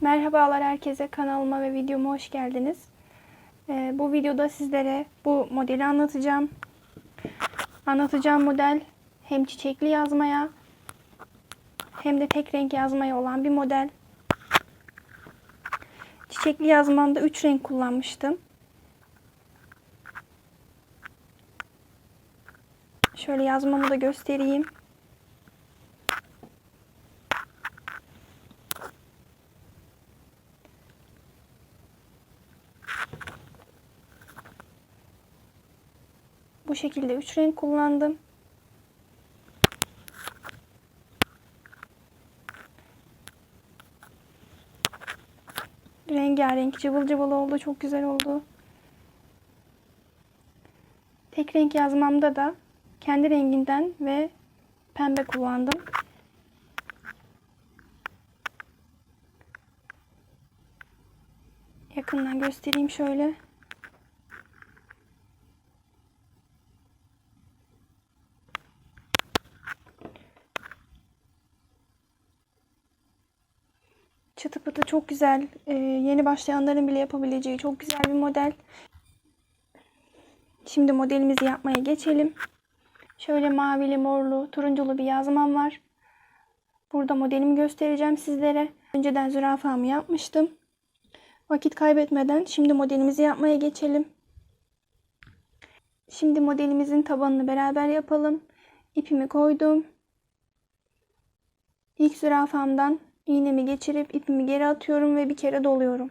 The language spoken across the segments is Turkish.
Merhabalar herkese kanalıma ve videoma hoş geldiniz. Ee, bu videoda sizlere bu modeli anlatacağım. Anlatacağım model hem çiçekli yazmaya hem de tek renk yazmaya olan bir model. Çiçekli yazmamda 3 renk kullanmıştım. Şöyle yazmamı da göstereyim. Bu şekilde 3 renk kullandım. Rengarenk cıvıl cıvıl oldu. Çok güzel oldu. Tek renk yazmamda da kendi renginden ve pembe kullandım. Yakından göstereyim şöyle. Çok güzel. Ee, yeni başlayanların bile yapabileceği çok güzel bir model. Şimdi modelimizi yapmaya geçelim. Şöyle mavili, morlu, turunculu bir yazmam var. Burada modelimi göstereceğim sizlere. Önceden zürafamı yapmıştım. Vakit kaybetmeden şimdi modelimizi yapmaya geçelim. Şimdi modelimizin tabanını beraber yapalım. İpimi koydum. İlk zürafamdan iğnemi geçirip ipimi geri atıyorum ve bir kere doluyorum.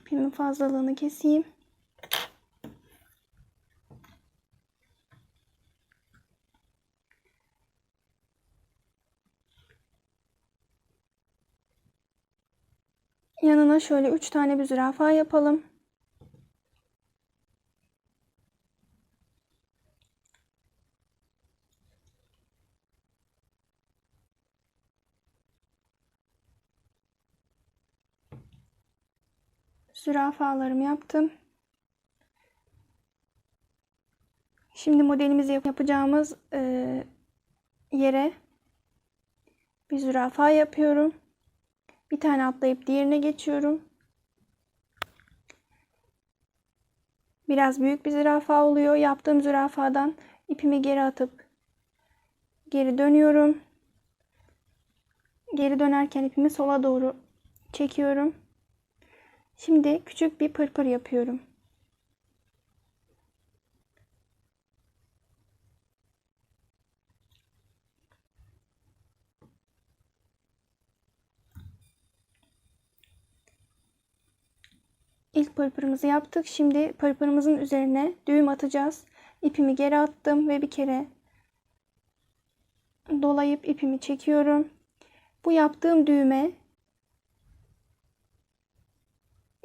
İpimin fazlalığını keseyim. Yanına şöyle 3 tane bir zürafa yapalım. Zürafalarımı yaptım. Şimdi modelimizi yap- yapacağımız e, yere bir zürafa yapıyorum. Bir tane atlayıp diğerine geçiyorum. Biraz büyük bir zürafa oluyor. Yaptığım zürafadan ipimi geri atıp geri dönüyorum. Geri dönerken ipimi sola doğru çekiyorum. Şimdi küçük bir pırpır yapıyorum. İlk pırpırımızı yaptık. Şimdi pırpırımızın üzerine düğüm atacağız. İpimi geri attım ve bir kere dolayıp ipimi çekiyorum. Bu yaptığım düğme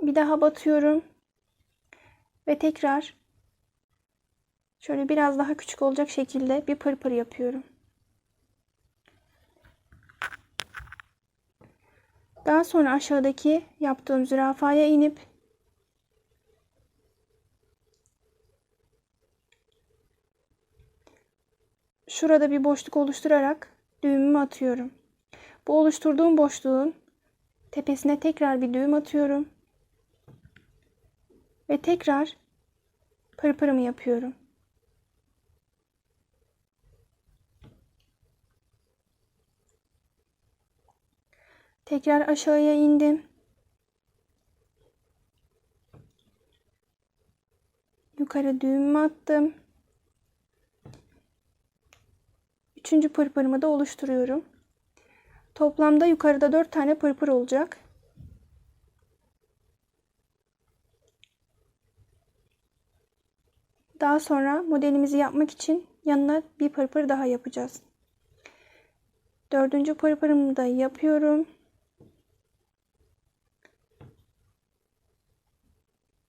bir daha batıyorum ve tekrar şöyle biraz daha küçük olacak şekilde bir pırpır yapıyorum. Daha sonra aşağıdaki yaptığım zürafaya inip şurada bir boşluk oluşturarak düğümümü atıyorum. Bu oluşturduğum boşluğun tepesine tekrar bir düğüm atıyorum. Ve tekrar pırpırımı yapıyorum. Tekrar aşağıya indim. Yukarı düğümümü attım. Üçüncü pırpırımı da oluşturuyorum. Toplamda yukarıda dört tane pırpır olacak. Daha sonra modelimizi yapmak için yanına bir pırpır daha yapacağız. Dördüncü pırpırımı da yapıyorum.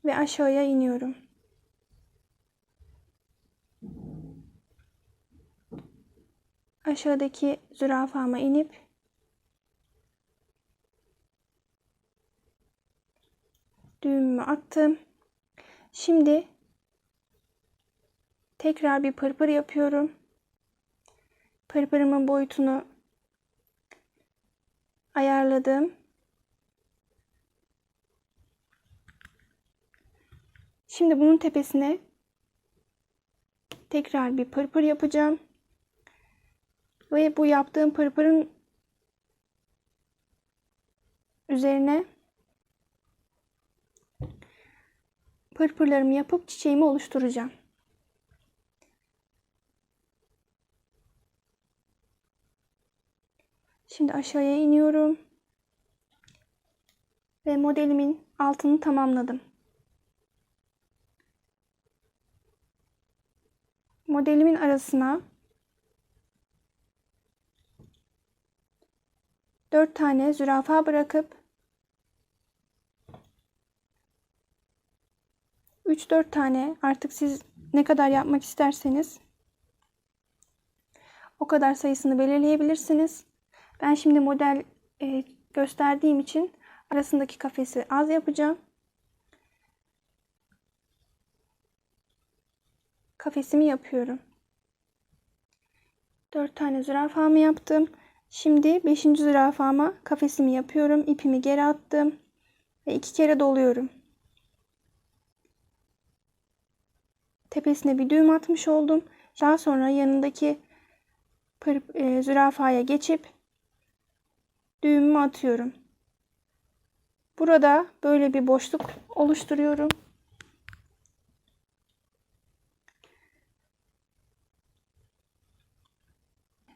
Ve aşağıya iniyorum. Aşağıdaki zürafama inip düğümümü attım. Şimdi tekrar bir pırpır yapıyorum. Pırpırımın boyutunu ayarladım. Şimdi bunun tepesine tekrar bir pırpır yapacağım. Ve bu yaptığım pırpırın üzerine pırpırlarımı yapıp çiçeğimi oluşturacağım. Şimdi aşağıya iniyorum. Ve modelimin altını tamamladım. Modelimin arasına 4 tane zürafa bırakıp 3-4 tane artık siz ne kadar yapmak isterseniz o kadar sayısını belirleyebilirsiniz. Ben şimdi model e, gösterdiğim için arasındaki kafesi az yapacağım. Kafesimi yapıyorum. 4 tane zürafamı yaptım. Şimdi 5. zürafama kafesimi yapıyorum. İpimi geri attım. Ve iki kere doluyorum. Tepesine bir düğüm atmış oldum. Daha sonra yanındaki pır, e, zürafaya geçip düğümümü atıyorum. Burada böyle bir boşluk oluşturuyorum.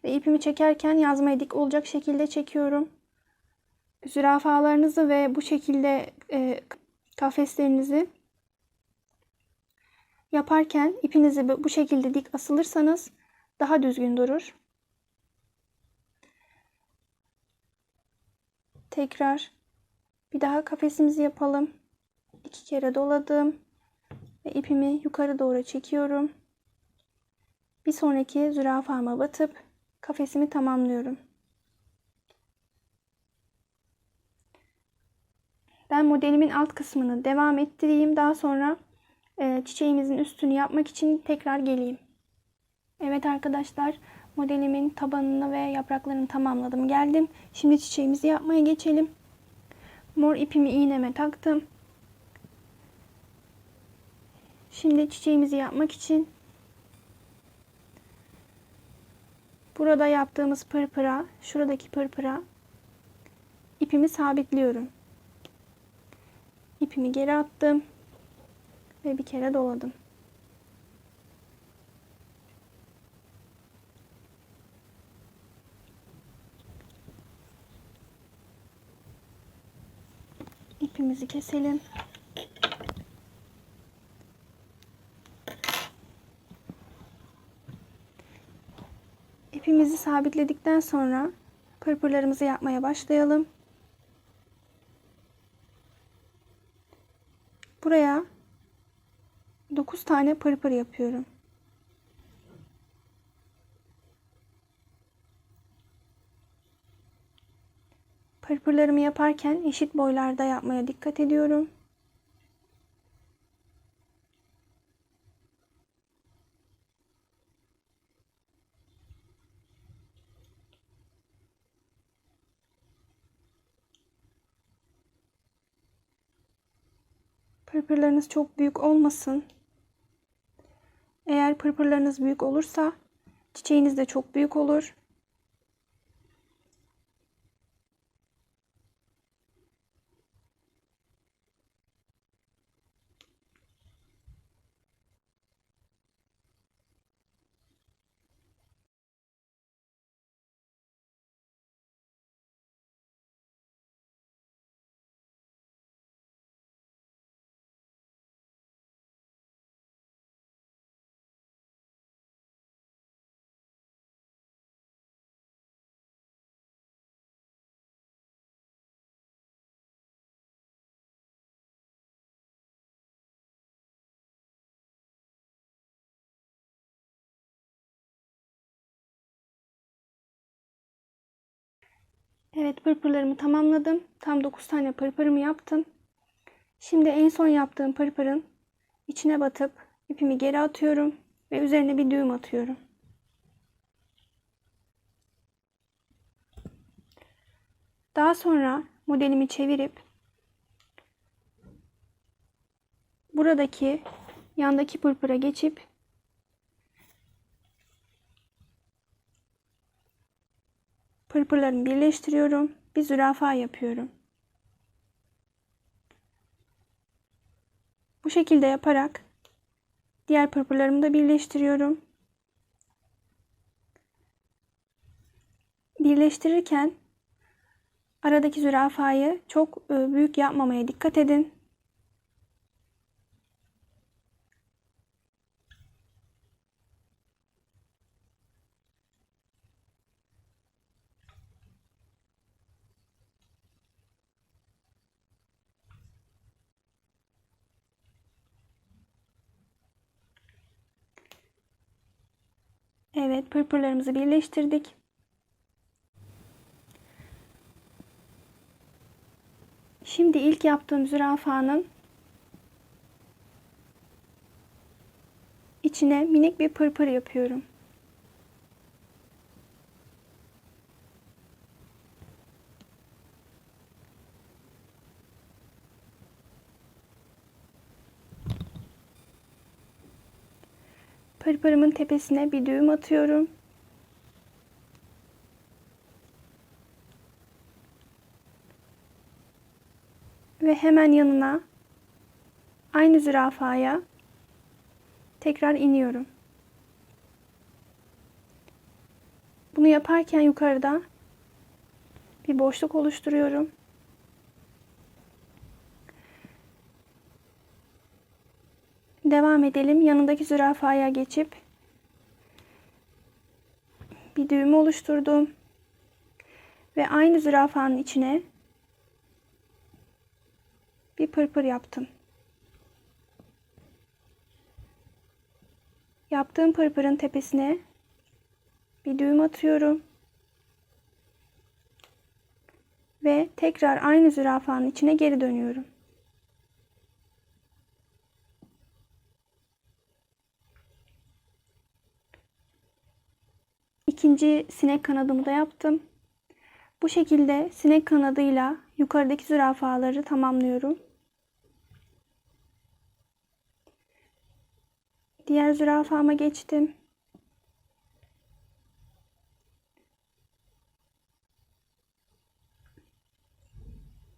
Ve ipimi çekerken yazmaya dik olacak şekilde çekiyorum. Zürafalarınızı ve bu şekilde e, kafeslerinizi yaparken ipinizi bu şekilde dik asılırsanız daha düzgün durur. Tekrar bir daha kafesimizi yapalım. İki kere doladım ve ipimi yukarı doğru çekiyorum. Bir sonraki zürafama batıp kafesimi tamamlıyorum. Ben modelimin alt kısmını devam ettireyim. Daha sonra e, çiçeğimizin üstünü yapmak için tekrar geleyim. Evet arkadaşlar modelimin tabanını ve yapraklarını tamamladım. Geldim. Şimdi çiçeğimizi yapmaya geçelim. Mor ipimi iğneme taktım. Şimdi çiçeğimizi yapmak için burada yaptığımız pırpıra, şuradaki pırpıra ipimi sabitliyorum. İpimi geri attım ve bir kere doladım. İpimizi keselim. İpimizi sabitledikten sonra pırpırlarımızı yapmaya başlayalım. Buraya 9 tane pırpır yapıyorum. Pırpırlarımı yaparken eşit boylarda yapmaya dikkat ediyorum. Pırpırlarınız çok büyük olmasın. Eğer pırpırlarınız büyük olursa çiçeğiniz de çok büyük olur. Evet pırpırlarımı tamamladım. Tam 9 tane pırpırımı yaptım. Şimdi en son yaptığım pırpırın içine batıp ipimi geri atıyorum ve üzerine bir düğüm atıyorum. Daha sonra modelimi çevirip buradaki yandaki pırpıra geçip pırpırlarımı birleştiriyorum. Bir zürafa yapıyorum. Bu şekilde yaparak diğer pırpırlarımı da birleştiriyorum. Birleştirirken aradaki zürafayı çok e, büyük yapmamaya dikkat edin. Evet, pırpırlarımızı birleştirdik. Şimdi ilk yaptığım zürafanın içine minik bir pırpır yapıyorum. Pırpırımın tepesine bir düğüm atıyorum. Ve hemen yanına aynı zürafaya tekrar iniyorum. Bunu yaparken yukarıda bir boşluk oluşturuyorum. Devam edelim. Yanındaki zürafaya geçip bir düğüm oluşturdum. Ve aynı zürafanın içine bir pırpır yaptım. Yaptığım pırpırın tepesine bir düğüm atıyorum. Ve tekrar aynı zürafanın içine geri dönüyorum. İkinci sinek kanadımı da yaptım. Bu şekilde sinek kanadıyla yukarıdaki zürafaları tamamlıyorum. Diğer zürafama geçtim.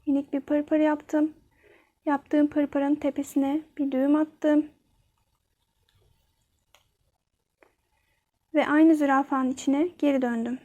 Minik bir pırpır yaptım. Yaptığım pırpırın tepesine bir düğüm attım. Ve aynı zürafanın içine geri döndüm.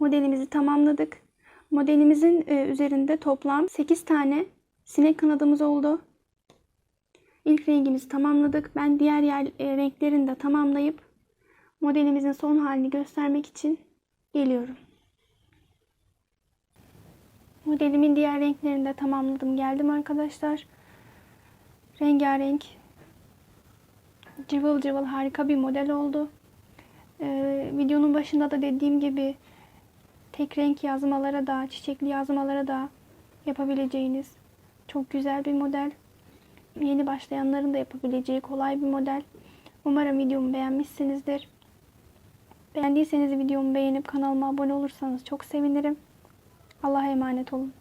Modelimizi tamamladık. Modelimizin e, üzerinde toplam 8 tane sinek kanadımız oldu. İlk rengimizi tamamladık. Ben diğer yer e, renklerini de tamamlayıp modelimizin son halini göstermek için geliyorum. Modelimin diğer renklerini de tamamladım. Geldim arkadaşlar. Rengarenk cıvıl cıvıl harika bir model oldu. Ee, videonun başında da dediğim gibi tek renk yazmalara da, çiçekli yazmalara da yapabileceğiniz çok güzel bir model. Yeni başlayanların da yapabileceği kolay bir model. Umarım videomu beğenmişsinizdir. Beğendiyseniz videomu beğenip kanalıma abone olursanız çok sevinirim. Allah'a emanet olun.